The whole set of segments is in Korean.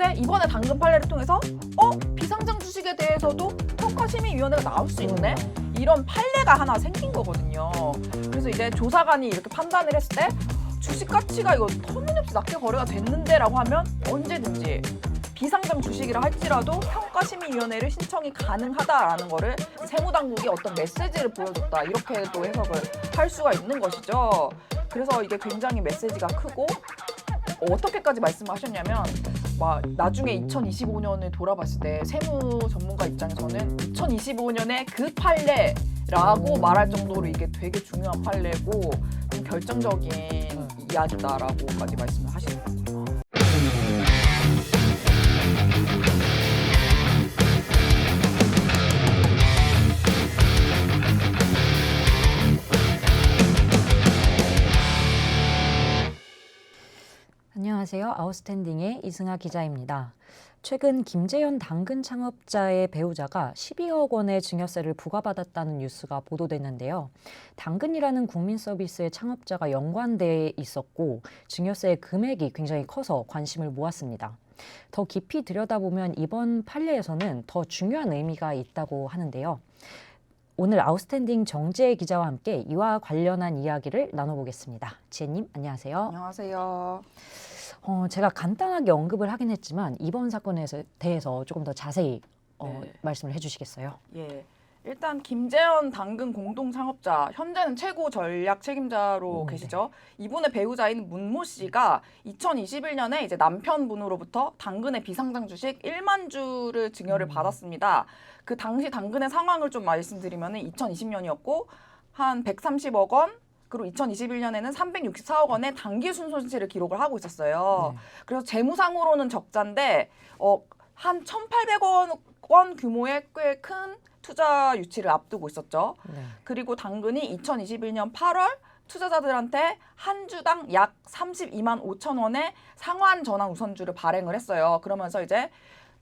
근데 이번에 당근 판례를 통해서 어 비상장 주식에 대해서도 평가심의위원회가 나올 수 있네 이런 판례가 하나 생긴 거거든요. 그래서 이제 조사관이 이렇게 판단을 했을 때 주식 가치가 이거 터무니없이 낮게 거래가 됐는데라고 하면 언제든지 비상장 주식이라 할지라도 평가심의위원회를 신청이 가능하다라는 거를 세무당국이 어떤 메시지를 보여줬다 이렇게도 해석을 할 수가 있는 것이죠. 그래서 이게 굉장히 메시지가 크고 어떻게까지 말씀하셨냐면 막 나중에 2025년을 돌아봤을 때 세무 전문가 입장에서는 2025년에 그 판례라고 말할 정도로 이게 되게 중요한 판례고 좀 결정적인 이야기다라고까지 말씀을 하시더라고요. 안녕하세요. 아웃스탠딩의 이승아 기자입니다. 최근 김재현 당근 창업자의 배우자가 12억 원의 증여세를 부과받았다는 뉴스가 보도됐는데요. 당근이라는 국민 서비스의 창업자가 연관돼 있었고 증여세의 금액이 굉장히 커서 관심을 모았습니다. 더 깊이 들여다보면 이번 판례에서는 더 중요한 의미가 있다고 하는데요. 오늘 아웃스탠딩 정재 기자와 함께 이와 관련한 이야기를 나눠보겠습니다. 지혜님 안녕하세요. 안녕하세요. 어, 제가 간단하게 언급을 하긴 했지만 이번 사건에 대해서 조금 더 자세히 어, 네. 말씀을 해주시겠어요? 예. 일단 김재현 당근 공동 창업자 현재는 최고 전략 책임자로 음, 네. 계시죠. 이분의 배우자인 문모 씨가 2021년에 이제 남편분으로부터 당근의 비상장 주식 1만 주를 증여를 음. 받았습니다. 그 당시 당근의 상황을 좀 말씀드리면은 2020년이었고 한 130억 원 그리고 2021년에는 364억 원의 단기 순손실을 기록을 하고 있었어요. 네. 그래서 재무상으로는 적자인데 어, 한 1,800원 원 규모의 꽤 큰 투자 유치를 앞두고 있었죠. 네. 그리고 당근이 2021년 8월 투자자들한테 한 주당 약 32만 5천 원의 상환 전환 우선주를 발행을 했어요. 그러면서 이제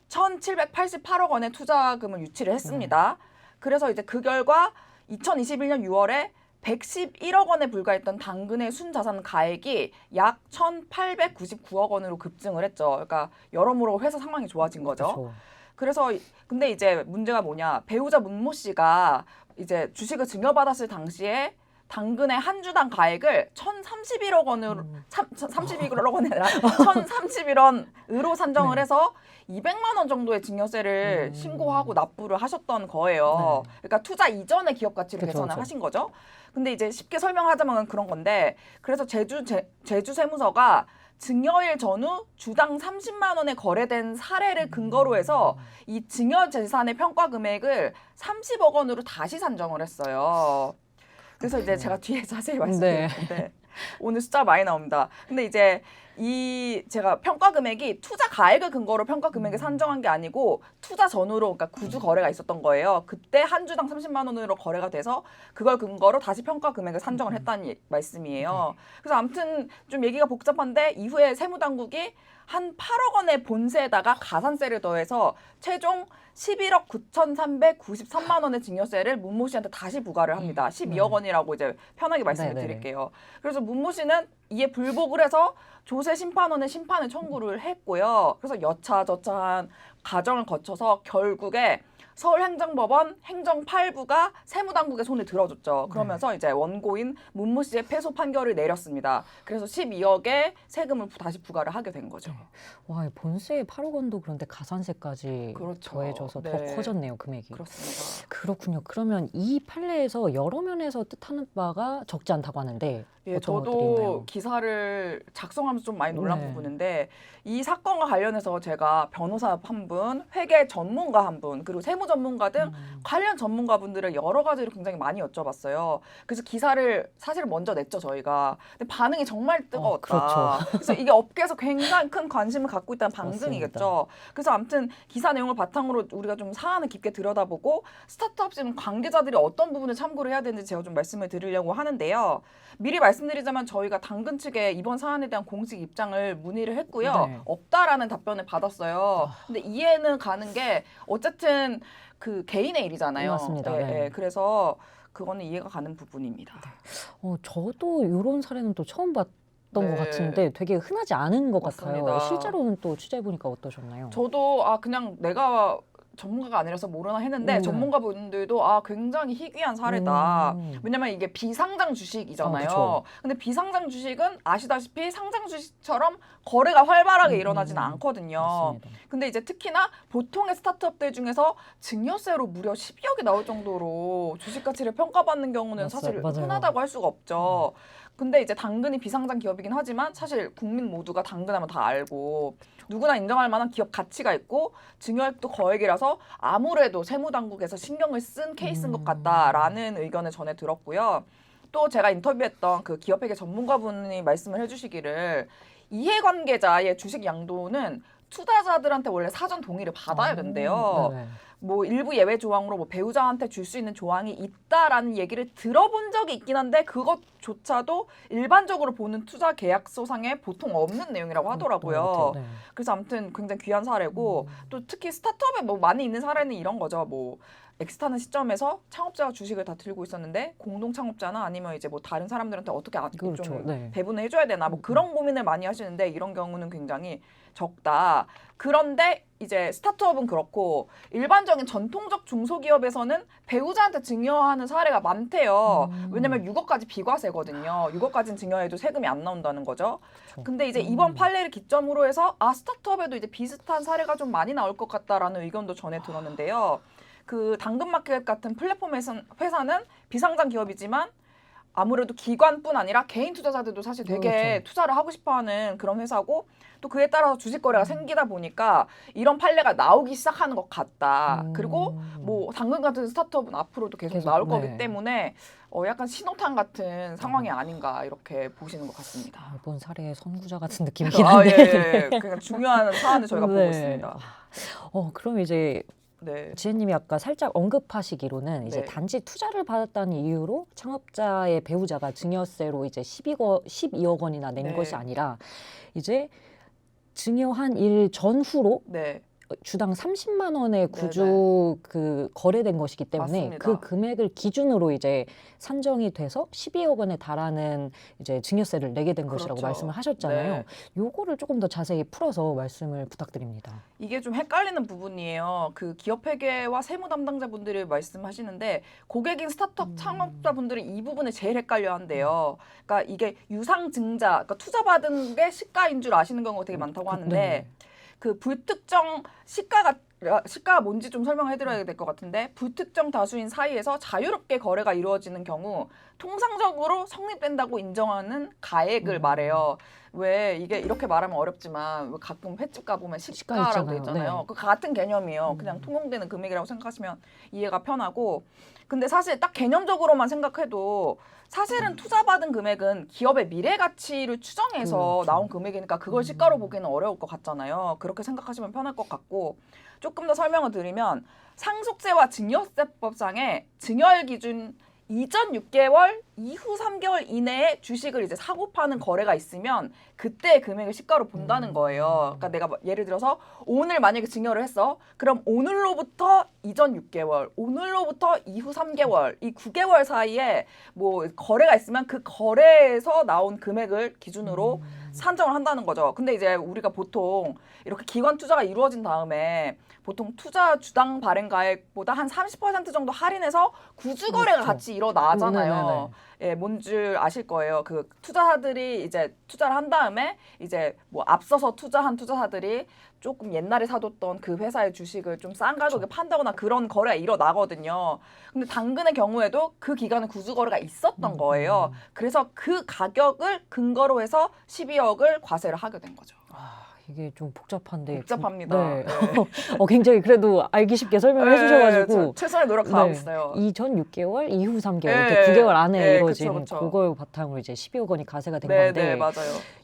1,788억 원의 투자금을 유치를 했습니다. 그래서 이제 그 결과 2021년 6월에 111억 원에 불과했던 당근의 순자산 가액이 약 1,899억 원으로 급증을 했죠. 그러니까 여러모로 회사 상황이 좋아진 거죠. 그렇죠. 그래서 이- 근데 이제 문제가 뭐냐 배우자 문모 씨가 이제 주식을 증여받았을 당시에 당근의 한 주당 가액을 1,031억 원으로 음. 참, 31억 원이 아니라 1,031원으로 산정을 네. 해서 200만 원 정도의 증여세를 음. 신고하고 납부를 하셨던 거예요. 네. 그러니까 투자 이전의 기업 가치를 그쵸, 계산을 그쵸. 하신 거죠. 근데 이제 쉽게 설명하자면 그런 건데 그래서 제주 제, 제주 세무서가 증여일 전후 주당 30만 원에 거래된 사례를 근거로 해서 이 증여 재산의 평가 금액을 30억 원으로 다시 산정을 했어요. 그래서 이제 제가 뒤에 자세히 말씀드릴 네. 텐데 오늘 숫자 많이 나옵니다. 근데 이제 이 제가 평가 금액이 투자 가액을 근거로 평가 금액을 산정한 게 아니고 투자 전후로 그러니까 구주 거래가 있었던 거예요. 그때 한 주당 30만 원으로 거래가 돼서 그걸 근거로 다시 평가 금액을 산정을 했다는 예- 말씀이에요. 그래서 아무튼 좀 얘기가 복잡한데 이후에 세무당국이 한 8억 원의 본세에다가 가산세를 더해서 최종 11억 9,393만 원의 증여세를 문모 씨한테 다시 부과를 합니다. 12억 원이라고 이제 편하게 말씀을 네네네. 드릴게요. 그래서 문모 씨는 이에 불복을 해서 조세 심판원에 심판을 청구를 했고요. 그래서 여차저차한 과정을 거쳐서 결국에 서울행정법원 행정 8부가 세무당국의 손을 들어줬죠. 그러면서 이제 원고인 문모 씨의 패소 판결을 내렸습니다. 그래서 12억의 세금을 부- 다시 부과를 하게 된 거죠. 와, 이 본세에 8억 원도 그런데 가산세까지 그렇죠. 더해져서 네. 더 커졌네요, 금액이. 그렇습니다. 그렇군요. 그러면 이 판례에서 여러 면에서 뜻하는 바가 적지 않다고 하는데 예, 저도 있나요? 기사를 작성하면서 좀 많이 놀란 네. 부분인데 이 사건과 관련해서 제가 변호사 한 분, 회계 전문가 한 분, 그리고 세무 전문가 등 음. 관련 전문가분들을 여러 가지로 굉장히 많이 여쭤봤어요. 그래서 기사를 사실 먼저 냈죠 저희가. 근데 반응이 정말 뜨거웠다. 어, 그렇죠. 그래서 이게 업계에서 굉장히 큰 관심을 갖고 있다는 방증이겠죠. 그래서 아무튼 기사 내용을 바탕으로 우리가 좀 사안을 깊게 들여다보고 스타트업 지금 관계자들이 어떤 부분을 참고를 해야 되는지 제가 좀 말씀을 드리려고 하는데요. 미리 말씀 드리자면 저희가 당근 측에 이번 사안에 대한 공식 입장을 문의를 했고요. 네. 없다라는 답변을 받았어요. 근데 이해는 가는 게 어쨌든 그 개인의 일이잖아요. 맞습니다. 예, 네. 예. 그래서 그거는 이해가 가는 부분입니다. 어, 저도 이런 사례는 또 처음 네. 것 같은데 되게 흔하지 않은 것 같아요. 맞습니다. 실제로는 또 취재해 보니까 어떠셨나요? 저도 아 그냥 내가 전문가가 아니라서 모르나 했는데 음. 전문가 분들도 아 굉장히 희귀한 사례다. 음. 왜냐면 이게 비상장 주식이잖아요. 어, 그쵸. 근데 비상장 주식은 아시다시피 상장 주식처럼 거래가 활발하게 음, 일어나지는 음. 않거든요. 맞습니다. 근데 이제 특히나 보통의 스타트업들 중에서 증여세로 무려 12억이 나올 정도로 주식 가치를 평가받는 경우는 맞아요, 사실 맞아요. 음. 흔하다고 할 수가 없죠. 근데 이제 당근이 비상장 기업이긴 하지만 사실 국민 모두가 당근하면 다 알고 누구나 인정할 만한 기업 가치가 있고 증여액도 거액이라서 아무래도 세무당국에서 신경을 쓴 케이스인 것 음. 같다라는 의견을 전해 들었고요. 또 제가 인터뷰했던 그 기업회계 전문가분이 말씀을 해주시기를 이해관계자의 주식 양도는 투자자들한테 원래 사전 동의를 받아야 된대요. 음, 네네. 뭐 일부 예외 조항으로 뭐 배우자한테 줄 수 있는 조항이 있다라는 얘기를 들어본 적이 있긴 한데 그것조차도 일반적으로 보는 투자 계약서상에 보통 없는 내용이라고 하더라고요. 네. 그래서 아무튼 굉장히 귀한 사례고 음. 또 특히 스타트업에 뭐 많이 있는 사례는 이런 거죠. 뭐 엑스타는 시점에서 창업자가 주식을 다 들고 있었는데 공동 창업자나 아니면 이제 뭐 다른 사람들한테 어떻게 아- 그렇죠. 좀 네. 배분을 해줘야 되나 뭐 음, 그런 고민을 많이 하시는데 이런 경우는 굉장히 적다. 그런데 이제 스타트업은 그렇고 일반적인 전통적 중소기업에서는 배우자한테 증여하는 사례가 많대요. 음. 왜냐면 6억까지 비과세거든요. 6억까지는 증여해도 세금이 안 나온다는 거죠. 그렇죠. 근데 이제 음. 이번 판례를 기점으로 해서 아 스타트업에도 이제 비슷한 사례가 좀 많이 나올 것 같다라는 의견도 전해 들었는데요. 그 당근마켓 같은 플랫폼 회사- 회사는 비상장 기업이지만 아무래도 기관뿐 아니라 개인 투자자들도 사실 되게 그렇죠. 투자를 하고 싶어하는 그런 회사고 또 그에 따라서 주식 음. 거래가 생기다 보니까 이런 판례가 나오기 시작하는 것 같다. 음. 그리고 뭐 당근 같은 스타트업은 앞으로도 계속, 계속, 나올 네. 거기 때문에 어 약간 신호탄 같은 상황이 아닌가 이렇게 보시는 것 같습니다. 아, 이번 사례의 선구자 같은 느낌이긴 아, 한데. 예, 예, 예. 그냥 중요한 사안을 저희가 보고 네. 있습니다. 어, 그럼 이제 네. 지혜님이 아까 살짝 언급하시기로는 이제 네. 단지 투자를 받았다는 이유로 창업자의 배우자가 증여세로 이제 12억, 12억 원이나 낸 네. 것이 아니라 이제 증여한 일 전후로 네. 주당 30만 원의 구주 그 거래된 것이기 때문에 맞습니다. 그 금액을 기준으로 이제 산정이 돼서 12억 원에 달하는 이제 증여세를 내게 된 것이라고 그렇죠. 말씀을 하셨잖아요. 네. 요거를 조금 더 자세히 풀어서 말씀을 부탁드립니다. 이게 좀 헷갈리는 부분이에요. 그 기업 회계와 세무 담당자분들이 말씀하시는데 고객인 스타트업 음. 창업자분들이 이 부분을 제일 헷갈려 한대요. 그러니까 이게 유상증자, 그러니까 투자 받은 게 시가인 줄 아시는 경우가 되게 많다고 하는데 네. 그 불특정 시가가 시가가 뭔지 좀 설명해 드려야 될 것 같은데 불특정 다수인 사이에서 자유롭게 거래가 이루어지는 경우 통상적으로 성립된다고 인정하는 가액을 음. 말해요. 왜 이게 이렇게 말하면 어렵지만 왜 가끔 횟집 가 보면 시가 시가라고 있잖아요. 돼 있잖아요. 네. 그 같은 개념이에요. 음. 그냥 통용되는 금액이라고 생각하시면 이해가 편하고 근데 사실 딱 개념적으로만 생각해도 사실은 투자받은 금액은 기업의 미래 가치를 추정해서 그렇죠. 나온 금액이니까 그걸 시가로 음. 보기는 어려울 것 같잖아요. 그렇게 생각하시면 편할 것 같고 조금 더 설명을 드리면 상속세와 증여세법상의 증여일 기준 이전 6개월, 이후 3개월 이내에 주식을 이제 사고 파는 거래가 있으면 그때 금액을 시가로 본다는 음. 거예요. 그러니까 내가 뭐 예를 들어서 오늘 만약에 증여를 했어. 그럼 오늘로부터 이전 6개월, 오늘로부터 이후 3개월, 이 9개월 사이에 뭐 거래가 있으면 그 거래에서 나온 금액을 기준으로 음. 산정을 한다는 거죠. 근데 이제 우리가 보통 이렇게 기관 투자가 이루어진 다음에 보통 투자 주당 발행 가액보다 한 30% 정도 할인해서 구주 거래가 그렇죠. 같이 일어나잖아요. 네네네. 예, 뭔 줄 아실 거예요. 그 투자자들이 이제 투자를 한 다음에 이제 뭐 앞서서 투자한 투자자들이 조금 옛날에 사뒀던 그 회사의 주식을 좀 싼 가격에 판다거나 그런 거래가 일어나거든요. 근데 당근의 경우에도 그 기간에 구주 거래가 있었던 음, 거예요. 음. 그래서 그 가격을 근거로 해서 12억을 과세를 하게 된 거죠. 아, 이게 좀 복잡한데. 복잡합니다. 네. 네. 어, 굉장히 그래도 알기 쉽게 설명을 네, 해주셔가지고. 저 최선의 노력 다하고 네. 있어요. 이전 6개월, 이후 3개월, 네, 이렇게 9개월 안에 네, 이루어진 그쵸, 그쵸. 그걸 바탕으로 이제 12억 원이 가세가 된 네, 건데 네, 맞아요.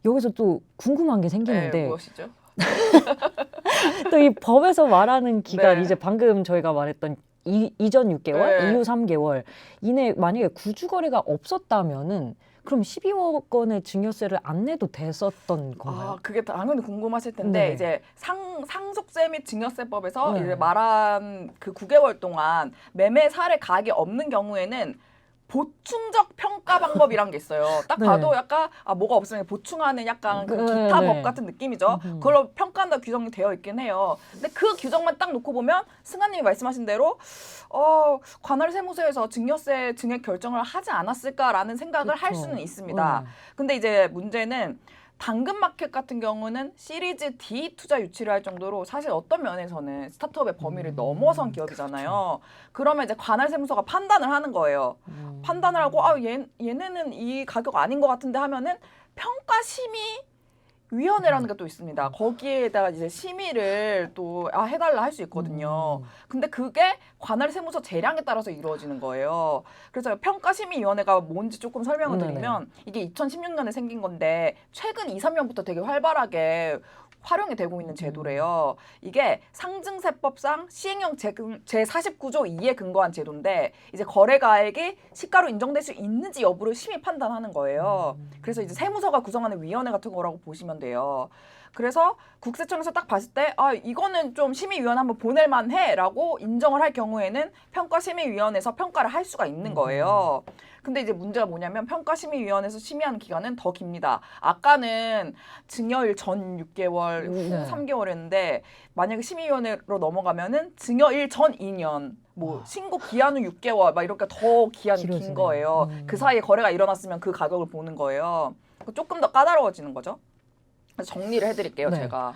여기서 또 궁금한 게 네, 생기는데 무엇이죠? 또 이 법에서 말하는 기간 네. 이제 방금 저희가 말했던 이, 이전 6개월, 네. 이후 3개월 이내 만약에 구주 거래가 없었다면은 그럼 12억 원의 증여세를 안 내도 됐었던 아, 건가요? 그게 당연히 궁금하실 텐데 네. 이제 상 상속세 및 증여세법에서 네. 이제 말한 그 9개월 동안 매매 사례 가액이 없는 경우에는 보충적 평가 방법이란 게 있어요. 딱 네. 봐도 약간 아 뭐가 없으면 보충하는 약간 그 네, 기타 네. 법 같은 느낌이죠. 음흠. 그걸로 평가한다 규정이 되어 있긴 해요. 근데 그 규정만 딱 놓고 보면 승아님이 말씀하신 대로 어 관할 세무서에서 증여세 증액 결정을 하지 않았을까라는 생각을 할 그쵸. 수는 있습니다. 음. 근데 이제 문제는 당근마켓 같은 경우는 시리즈 D 투자 유치를 할 정도로 사실 어떤 면에서는 스타트업의 범위를 음, 넘어선 기업이잖아요. 그러면 이제 관할 세무서가 판단을 하는 거예요. 음. 판단을 하고 아 얘, 얘네는 이 가격 아닌 것 같은데 하면은 평가 심의 위원회라는 게 또 있습니다. 거기에다가 이제 심의를 또 아, 해달라 할 수 있거든요. 음. 근데 그게 관할 세무서 재량에 따라서 이루어지는 거예요. 그래서 평가심의위원회가 뭔지 조금 설명을 네네. 드리면 이게 2016년에 생긴 건데 최근 2, 3년부터 되게 활발하게 활용이 되고 있는 제도래요. 이게 상증세법상 시행령 제49조 2에 근거한 제도인데 이제 거래가액이 시가로 인정될 수 있는지 여부를 심의 판단하는 거예요. 음. 그래서 이제 세무서가 구성하는 위원회 같은 거라고 보시면 돼요. 그래서 국세청에서 딱 봤을 때 아 이거는 좀 심의위원 한번 보낼 만 해 라고 인정을 할 경우에는 평가심의위원회에서 평가를 할 수가 있는 거예요. 근데 이제 문제가 뭐냐면 평가심의위원회에서 심의하는 기간은 더 깁니다. 아까는 증여일 전 6개월, 후 네. 3개월했는데 만약에 심의위원회로 넘어가면은 증여일 전 2년, 뭐 와. 신고 기한 후 6개월 막 이렇게 더 기한이 긴 길어지네요. 거예요. 음. 그 사이에 거래가 일어났으면 그 가격을 보는 거예요. 조금 더 까다로워지는 거죠. 정리를 해드릴게요, 네. 제가.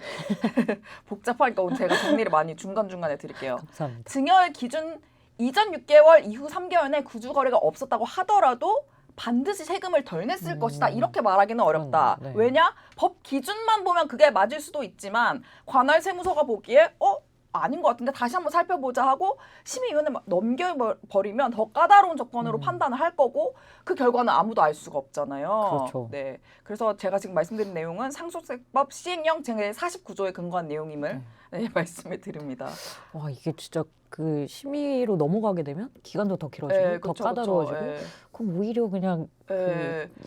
복잡하니까 오늘 제가 정리를 많이 중간중간에 드릴게요. 감사합니다. 증여일 기준 이전 6개월 이후 3개월 내 구주 거래가 없었다고 하더라도 반드시 세금을 덜 냈을 음. 것이다. 이렇게 말하기는 어렵다. 그러네요. 네. 왜냐? 법 기준만 보면 그게 맞을 수도 있지만 관할 세무서가 보기에 어 아닌 것 같은데 다시 한번 살펴보자 하고 심의위원회 막 넘겨버리면 더 까다로운 조건으로 음. 판단을 할 거고 그 결과는 아무도 알 수가 없잖아요. 그렇죠. 네. 그래서 제가 지금 말씀드린 내용은 상속세법 시행령 제 49조에 근거한 내용임을 네, 말씀을 드립니다. 와 이게 진짜 그 심의로 넘어가게 되면 기간도 더 길어지고 예, 더 그쵸, 까다로워지고 그쵸. 예. 그럼 오히려 그냥 예. 그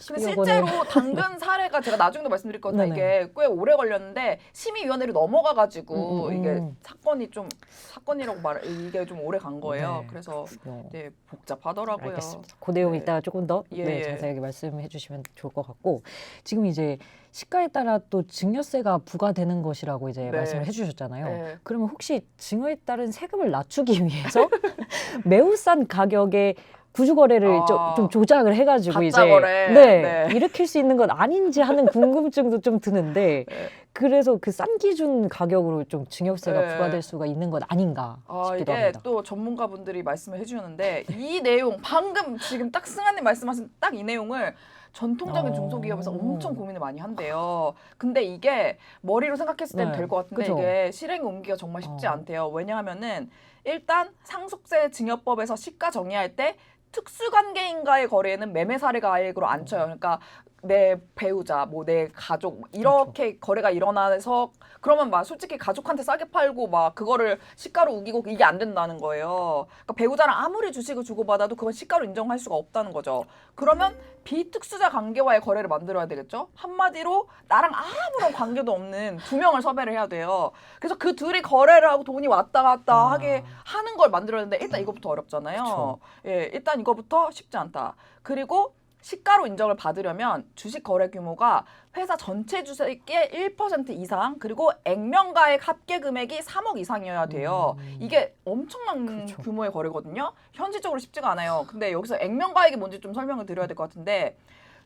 근데 12억 원을 실제로 당근 사례가 제가 나중에도 말씀드릴 건데 네네. 이게 꽤 오래 걸렸는데 심의위원회로 넘어가가지고 음, 음, 이게 음. 사건이 좀 사건이라고 말 이게 좀 오래 간 거예요. 네. 그래서 어, 네 복잡하더라고요. 알겠습니다. 그 내용 네. 이따가 조금 더 예, 네, 예. 자세하게 말씀해 주시면 좋을 것 같고 지금 이제 시가에 따라 또 증여세가 부과되는 것이라고 이제 네. 말씀을 해주셨잖아요. 네. 그러면 혹시 증여에 따른 세금을 낮추기 위해서 매우 싼 가격에 구주거래를 아. 좀, 좀 조작을 해가지고 이제 거래. 네, 네. 일으킬 수 있는 건 아닌지 하는 궁금증도 좀 드는데 네. 그래서 그 싼 기준 가격으로 좀 증여세가 네. 부과될 수가 있는 건 아닌가 아, 싶기도 이게 합니다. 또 전문가분들이 말씀을 해주셨는데 이 내용 방금 지금 딱 승아님 말씀하신 딱 이 내용을 전통적인 어. 중소기업에서 엄청 고민을 많이 한대요. 근데 이게 머리로 생각했을 때는 네, 될것 같은데 그죠. 이게 실행에 옮기기가 정말 쉽지 어. 않대요. 왜냐하면은 일단 상속세 증여법에서 시가 정의할 때 특수관계인과의 거래에는 매매 사례 가액으로 안 쳐요. 그러니까 내 배우자, 뭐 내 가족 뭐 이렇게 거래가 일어나서 그러면 막 솔직히 가족한테 싸게 팔고 막 그거를 시가로 우기고 이게 안 된다는 거예요. 그러니까 배우자랑 아무리 주식을 주고받아도 그건 시가로 인정할 수가 없다는 거죠. 그러면 비특수자 관계와의 거래를 만들어야 되겠죠. 한마디로 나랑 아무런 관계도 없는 두 명을 섭외를 해야 돼요. 그래서 그 둘이 거래를 하고 돈이 왔다 갔다 아. 하게 하는 걸 만들어야 되는데 일단 이거부터 어렵잖아요. 그쵸. 예, 일단 이거부터 쉽지 않다. 그리고 시가로 인정을 받으려면 주식 거래 규모가 회사 전체 주식의 1% 이상 그리고 액면가액 합계 금액이 3억 이상이어야 돼요. 음. 이게 엄청난 그렇죠. 규모의 거래거든요. 현실적으로 쉽지가 않아요. 근데 여기서 액면가액이 뭔지 좀 설명을 드려야 될 것 같은데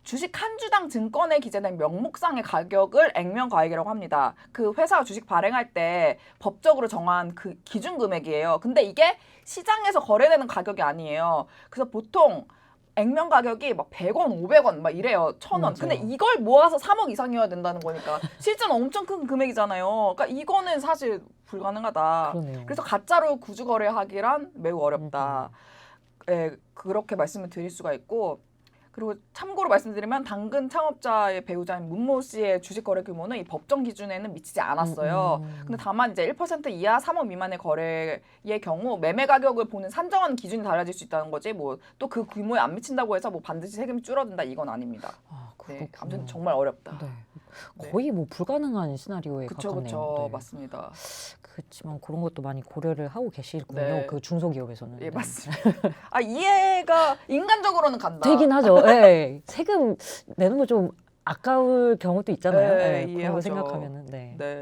주식 한 주당 증권에 기재된 명목상의 가격을 액면가액이라고 합니다. 그 회사가 주식 발행할 때 법적으로 정한 그 기준 금액이에요. 근데 이게 시장에서 거래되는 가격이 아니에요. 그래서 보통 액면 가격이 막 100원, 500원 막 이래요. 1000원. 맞아요. 근데 이걸 모아서 3억 이상이어야 된다는 거니까 실제는 엄청 큰 금액이잖아요. 그러니까 이거는 사실 불가능하다. 그러네요. 그래서 가짜로 구주 거래하기란 매우 어렵다. 예, 그렇게 말씀을 드릴 수가 있고 그리고 참고로 말씀드리면 당근 창업자의 배우자인 문모 씨의 주식 거래 규모는 이 법정 기준에는 미치지 않았어요. 음, 음. 근데 다만 이제 1% 이하 3억 미만의 거래의 경우 매매 가격을 보는 산정하는 기준이 달라질 수 있다는 거지 뭐 또 그 규모에 안 미친다고 해서 뭐 반드시 세금이 줄어든다 이건 아닙니다. 아, 네. 아무튼 정말 어렵다. 네. 네. 거의 뭐 불가능한 시나리오에 그쵸 가깝네요. 그쵸 네. 맞습니다. 그렇지만 그런 것도 많이 고려를 하고 계시군요. 네. 그 중소기업에서는. 예 네. 맞습니다. 아 이해가 인간적으로는 간다. 되긴 하죠. 예. 세금 내는 거 좀 아까울 경우도 있잖아요. 네, 예, 그런 이해하죠. 거 생각하면은. 네. 네.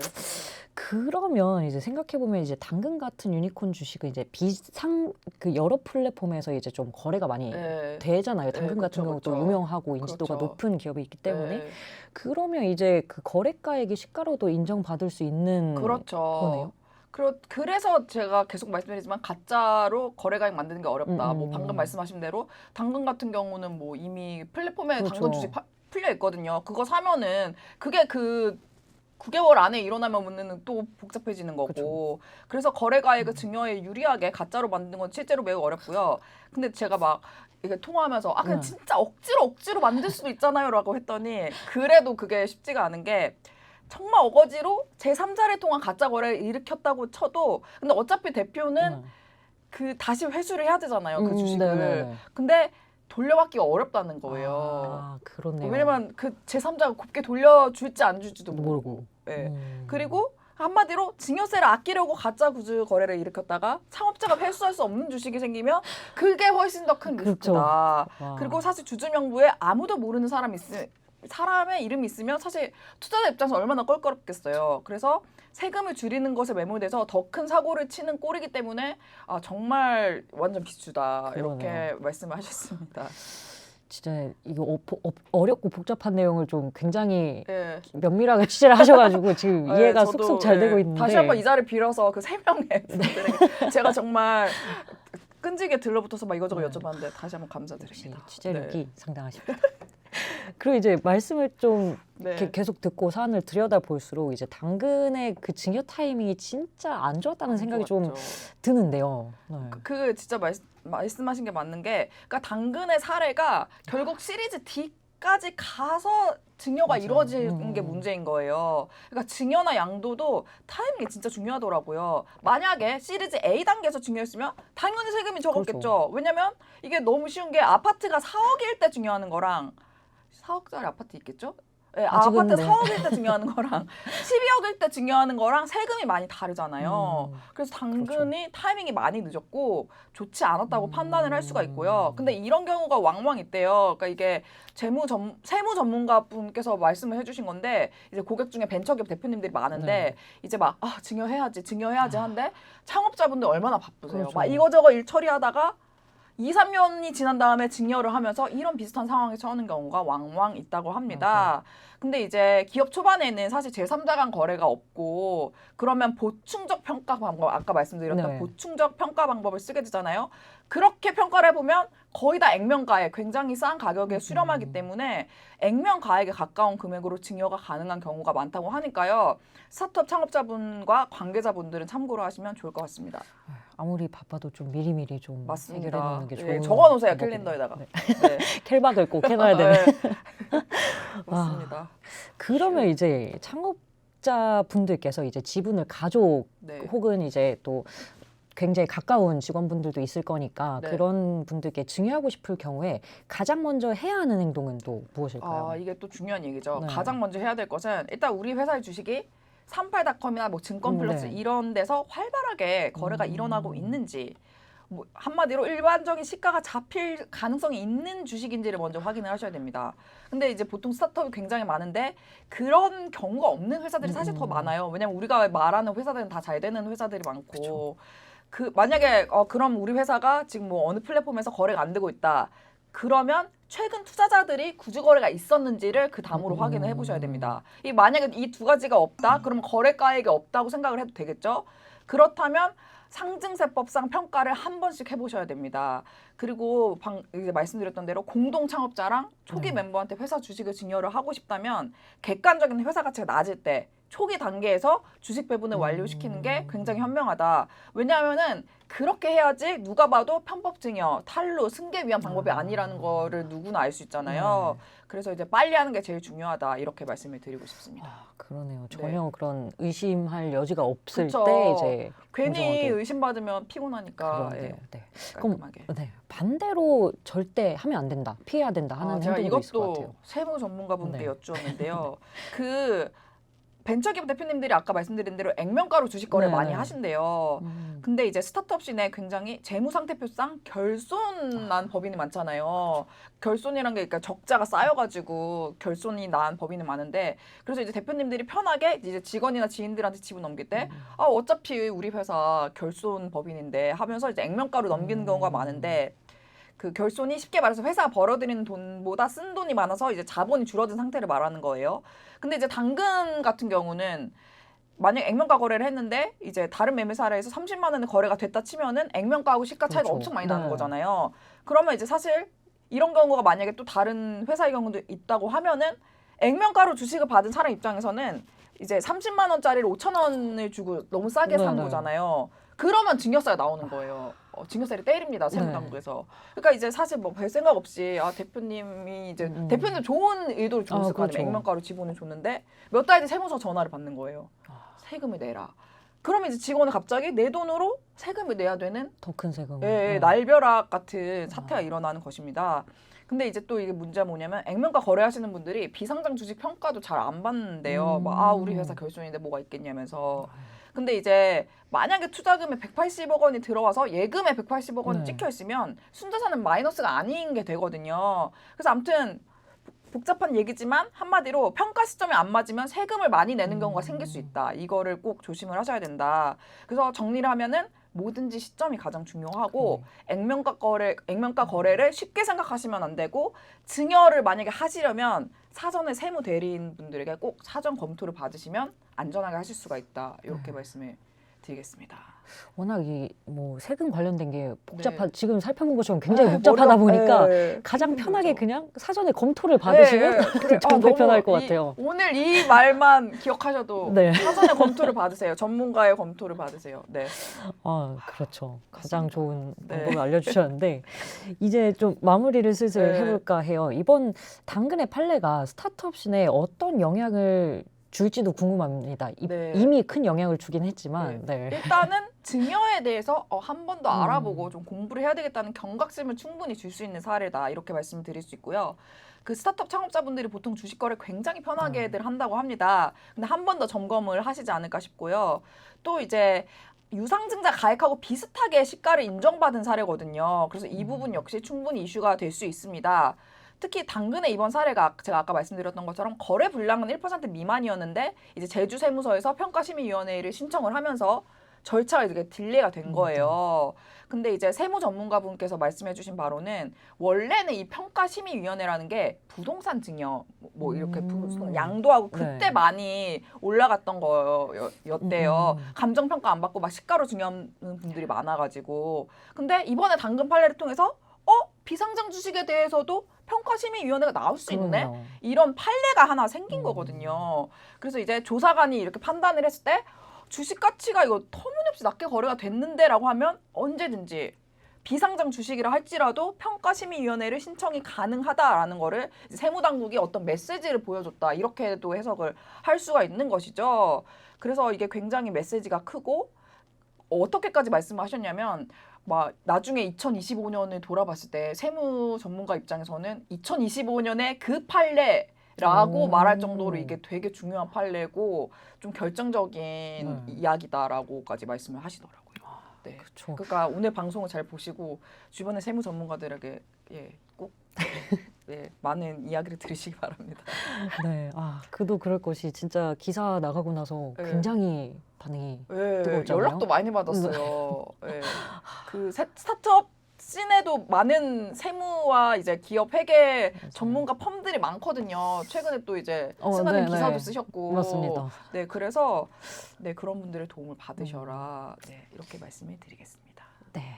그러면 이제 생각해 보면 이제 당근 같은 유니콘 주식은 이제 비상 그 여러 플랫폼에서 이제 좀 거래가 많이 네. 되잖아요. 네, 당근 같은 그쵸, 경우 또 그쵸. 유명하고 인지도가 그렇죠. 높은 기업이 있기 때문에 네. 그러면 이제 그 거래가액이 시가로도 인정받을 수 있는 그렇죠. 거네요. 그러, 그래서 제가 계속 말씀드리지만 가짜로 거래가액 만드는 게 어렵다. 음, 뭐 음, 방금 음. 말씀하신 대로 당근 같은 경우는 뭐 이미 플랫폼에 그렇죠. 당근 주식 파- 풀려 있거든요. 그거 사면은 그게 그 9개월 안에 일어나면 문제는 또 복잡해지는 거고. 그래서 거래가액을 증여에 유리하게 가짜로 만드는 건 실제로 매우 어렵고요. 근데 제가 막 이게 통화하면서 아 그냥 네. 진짜 억지로 억지로 만들 수도 있잖아요라고 했더니 그래도 그게 쉽지가 않은 게 정말 어거지로 제 3자를 통한 가짜 거래를 일으켰다고 쳐도 근데 어차피 대표는 네. 그 다시 회수를 해야 되잖아요 그 음, 주식을 네네네. 근데 돌려받기가 어렵다는 거예요 아, 그렇네요. 왜냐면 그 제3자가 곱게 돌려줄지 안 줄지도 모르고. 예. 음. 그리고 한마디로 증여세를 아끼려고 가짜 구주 거래를 일으켰다가 창업자가 회수할 수 없는 주식이 생기면 그게 훨씬 더 큰 그렇죠. 리스크다. 와. 그리고 사실 주주 명부에 아무도 모르는 사람이 있으 사람의 이름이 있으면 사실 투자자 입장에서 얼마나 껄끄럽겠어요. 그래서 세금을 줄이는 것에 매몰돼서 더 큰 사고를 치는 꼴이기 때문에 아, 정말 완전 비추다 이렇게. 말씀을 하셨습니다. 진짜 이거 어, 어, 어렵고 복잡한 내용을 좀 굉장히 예. 면밀하게 취재를 하셔가지고 지금 예, 이해가 저도, 쏙쏙 잘 예, 되고 있는데 다시 한번 이 자리를 빌어서 그 세 명의 분들에게 제가 정말 끈질게 들러붙어서 막 이거저거 네. 여쭤봤는데 다시 한번 감사드립니다. 취재력이 상당하십니다. 그리고 이제 말씀을 좀 네. 계속 듣고 사안을 들여다 볼수록 이제 당근의 그 증여 타이밍이 진짜 안 좋았다는 생각이 좀 좋았죠. 드는데요. 네. 그 진짜 말, 말씀하신 게 맞는 게 그러니까 당근의 사례가 결국 시리즈 D까지 가서 증여가 맞아요. 이루어지는 음. 게 문제인 거예요. 그러니까 증여나 양도도 타이밍이 진짜 중요하더라고요. 만약에 시리즈 A 단계에서 증여했으면 당연히 세금이 적었겠죠. 그렇죠. 왜냐면 이게 너무 쉬운 게 아파트가 4억일 때 증여하는 거랑 4억짜리 아파트 있겠죠? 네, 아직은 아파트 네. 4억일 때 증여하는 거랑 12억일 때 증여하는 거랑 세금이 많이 다르잖아요. 음. 그래서 당근이 타이밍이 많이 늦었고 좋지 않았다고 음. 판단을 할 수가 있고요. 근데 이런 경우가 왕왕 있대요. 그러니까 이게 재무 전 세무 전문가 분께서 말씀을 해주신 건데 이제 고객 중에 벤처기업 대표님들이 많은데 네. 이제 막 아 증여해야지 증여해야지 한데 창업자분들 얼마나 바쁘세요. 그렇죠. 막 이거저거 일 처리하다가 2, 3년이 지난 다음에 증여를 하면서 이런 비슷한 상황에 처하는 경우가 왕왕 있다고 합니다. 근데 이제 기업 초반에는 사실 제3자 간 거래가 없고 그러면 보충적 평가 방법 아까 말씀드렸던 네. 보충적 평가 방법을 쓰게 되잖아요. 그렇게 평가를 해보면 거의 다 액면가액 굉장히 싼 가격에 수렴하기 음. 때문에 액면 가액에 가까운 금액으로 증여가 가능한 경우가 많다고 하니까요. 스타트업 창업자분과 관계자분들은 참고로 하시면 좋을 것 같습니다. 아무리 바빠도 좀 미리미리 좀 해결해 맞습니다. 놓는 게 예, 좋은 적어놓으세요 방법이네요. 캘린더에다가. 네. 네. 캘박을 꼭 해놔야 되는. 네. 맞습니다. 그러면 이제 창업자 분들께서 이제 지분을 가족 네. 혹은 이제 또 굉장히 가까운 직원분들도 있을 거니까 네. 그런 분들께 증여하고 싶을 경우에 가장 먼저 해야 하는 행동은 또 무엇일까요? 아 이게 또 중요한 얘기죠. 네. 가장 먼저 해야 될 것은 일단 우리 회사의 주식이 38닷컴이나 뭐 증권 음, 플러스 네. 이런 데서 활발하게 거래가 음. 일어나고 있는지 뭐 한마디로 일반적인 시가가 잡힐 가능성이 있는 주식인지를 먼저 확인을 하셔야 됩니다. 근데 이제 보통 스타트업이 굉장히 많은데 그런 경우가 없는 회사들이 사실 더 음. 많아요. 왜냐면 우리가 말하는 회사들은 다 잘 되는 회사들이 많고 그쵸. 그 만약에 어 그럼 우리 회사가 지금 뭐 어느 플랫폼에서 거래가 안 되고 있다. 그러면 최근 투자자들이 구주 거래가 있었는지를 그 다음으로 음. 확인을 해보셔야 됩니다. 이 만약에 이 두 가지가 없다, 그러면 거래가액이 없다고 생각을 해도 되겠죠. 그렇다면 상증세법상 평가를 한 번씩 해보셔야 됩니다. 그리고 방 이제 말씀드렸던 대로 공동 창업자랑 초기 네. 멤버한테 회사 주식을 증여를 하고 싶다면 객관적인 회사 가치가 낮을 때 초기 단계에서 주식 배분을 완료시키는 게 굉장히 현명하다. 왜냐하면은 그렇게 해야지 누가 봐도 편법 증여, 탈루, 승계 위한 방법이 아니라는 거를 누구나 알 수 있잖아요. 그래서 이제 빨리 하는 게 제일 중요하다. 이렇게 말씀을 드리고 싶습니다. 아, 그러네요. 전혀 그런 의심할 여지가 없을 그쵸. 때 이제 괜히 공정하게. 의심받으면 피곤하니까. 예, 네. 그럼 깔끔하게. 네. 반대로 절대 하면 안 된다, 피해야 된다 하는 아, 제가 행동도 있을 것 이것도 같아요. 세무 전문가분께 네. 여쭈었는데요. 그 벤처기업 대표님들이 아까 말씀드린 대로 액면가로 주식 거래 네, 많이 네. 하신대요. 음. 근데 이제 스타트업 씬에 굉장히 재무 상태표상 결손 난 법인이 많잖아요. 결손이란 게 그러니까 적자가 쌓여가지고 결손이 난 법인이 많은데 그래서 이제 대표님들이 편하게 이제 직원이나 지인들한테 집을 넘길 때 음. 아 어차피 우리 회사 결손 법인인데 하면서 이제 액면가로 넘기는 음. 경우가 많은데 그 결손이 쉽게 말해서 회사가 벌어들이는 돈보다 쓴 돈이 많아서 이제 자본이 줄어든 상태를 말하는 거예요. 근데 이제 당근 같은 경우는 만약 액면가 거래를 했는데 이제 다른 매매 사례에서 30만 원의 거래가 됐다 치면은 액면가하고 시가 차이가 그렇죠. 엄청 많이 나는 네. 거잖아요. 그러면 이제 사실 이런 경우가 만약에 또 다른 회사의 경우도 있다고 하면은 액면가로 주식을 받은 사람 입장에서는 이제 30만 원짜리를 5천 원을 주고 너무 싸게 산 네, 네. 거잖아요. 그러면 증여세가 나오는 거예요. 어, 증여세를 때립니다 네. 세무당국에서. 그러니까 이제 사실 뭐 별 생각 없이 아 대표님이 이제 음. 대표님 좋은 의도를 줬을 아, 거 아니에요. 그렇죠. 액면가로 지분을 줬는데 몇 달뒤 세무서 전화를 받는 거예요. 아. 세금을 내라. 그러면 이제 직원은 갑자기 내 돈으로 세금을 내야 되는 더 큰 세금. 예, 예, 날벼락 같은 사태가 일어나는 것입니다. 근데 이제 또 이게 문제가 뭐냐면 액면가 거래하시는 분들이 비상장 주식 평가도 잘 안 받는데요. 음. 막, 아 우리 회사 결손인데 뭐가 있겠냐면서. 근데 이제 만약에 투자금에 180억 원이 들어와서 예금에 180억 원이 네. 찍혀 있으면 순자산은 마이너스가 아닌 게 되거든요. 그래서 아무튼 복잡한 얘기지만 한마디로 평가 시점이 안 맞으면 세금을 많이 내는 경우가 음. 생길 수 있다. 이거를 꼭 조심을 하셔야 된다. 그래서 정리를 하면은 뭐든지 시점이 가장 중요하고 액면가 거래 액면가 거래를 쉽게 생각하시면 안 되고 증여를 만약에 하시려면 사전에 세무 대리인 분들에게 꼭 사전 검토를 받으시면 안전하게 하실 수가 있다. 이렇게 네. 말씀을 드리겠습니다. 워낙 이 뭐 세금 관련된 게 복잡하 네. 지금 살펴본 것처럼 굉장히 네, 복잡하다 보니까 네, 가장. 편하게 그냥 사전에 검토를 받으시면 네, 그래. 정말 너무 편할 것 이- 같아요. 오늘 이 말만 기억하셔도 네. 사전에 검토를 받으세요. 전문가의 검토를 받으세요. 네. 아, 그렇죠. 가장. 좋은 네. 방법을 알려주셨는데 이제 좀 마무리를 슬슬 네. 해볼까 해요. 이번 당근의 판례가 스타트업 씬에 어떤 영향을 줄지도 궁금합니다. 이, 네. 이미 큰 영향을 주긴 했지만, 네. 일단은 증여에 대해서 어, 한 번 더 음. 알아보고 좀 공부를 해야 되겠다는 경각심을 충분히 줄 수 있는 사례다 이렇게 말씀을 드릴 수 있고요. 그 스타트업 창업자분들이 보통 주식 거래 굉장히 편하게들 음. 한다고 합니다. 근데 한 번 더 점검을 하시지 않을까 싶고요. 또 이제 유상증자 가액하고 비슷하게 시가를 인정받은 사례거든요. 그래서 이 음. 부분 역시 충분히 이슈가 될 수 있습니다. 특히 당근의 이번 사례가 제가 아까 말씀드렸던 것처럼 거래 분량은 1% 미만이었는데 이제 제주 세무서에서 평가심의위원회를 신청을 하면서 절차가 이렇게 딜레이가 된 음, 거예요. 근데 이제 세무 전문가분께서 말씀해주신 바로는 원래는 이 평가심의위원회라는 게 부동산 증여 뭐 이렇게 음. 부- 양도하고 그때 네. 많이 올라갔던 거였대요. 음. 감정 평가 안 받고 막 시가로 증여하는 분들이 많아가지고 근데 이번에 당근 판례를 통해서 어 비상장 주식에 대해서도 평가심의위원회가 나올 수 있네. 그러네요. 이런 판례가 하나 생긴 음. 거거든요. 그래서 이제 조사관이 이렇게 판단을 했을 때 주식 가치가 이거 터무니없이 낮게 거래가 됐는데라고 하면 언제든지 비상장 주식이라 할지라도 평가심의위원회를 신청이 가능하다라는 거를 세무당국이 어떤 메시지를 보여줬다 이렇게도 해석을 할 수가 있는 것이죠. 그래서 이게 굉장히 메시지가 크고 어떻게까지 말씀하셨냐면 막 나중에 2025년을 돌아봤을 때 세무 전문가 입장에서는 2025년에 그 판례 라고 오. 말할 정도로 이게 되게 중요한 판례고 좀 결정적인 네. 이야기다라고까지 말씀을 하시더라고요. 네. 그렇죠. 그러니까 오늘 방송을 잘 보시고 주변의 세무 전문가들에게 예, 꼭 예, 많은 이야기를 들으시기 바랍니다. 네, 아 그도 그럴 것이 진짜 기사 나가고 나서 네. 굉장히 반응이 예, 뜨거웠잖아요. 연락도 많이 받았어요. 예. 그 세- 스타트업 씬에도 많은 세무와 이제 기업 회계 맞아요. 전문가 펌들이 많거든요. 최근에 또 이제 어, 승하는 네, 기사도 네. 쓰셨고, 맞습니다. 네, 그래서 네 그런 분들의 도움을 음. 받으셔라. 네, 이렇게 말씀을 드리겠습니다. 네.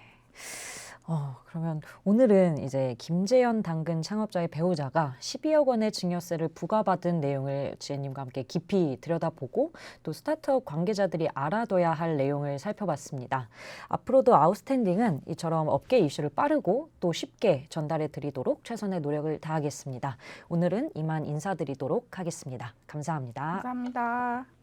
어, 그러면 오늘은 이제 김재현 당근 창업자의 배우자가 12억 원의 증여세를 부과받은 내용을 지혜님과 함께 깊이 들여다보고 또 스타트업 관계자들이 알아둬야 할 내용을 살펴봤습니다. 앞으로도 아웃스탠딩은 이처럼 업계 이슈를 빠르고 또 쉽게 전달해 드리도록 최선의 노력을 다하겠습니다. 오늘은 이만 인사드리도록 하겠습니다. 감사합니다. 감사합니다.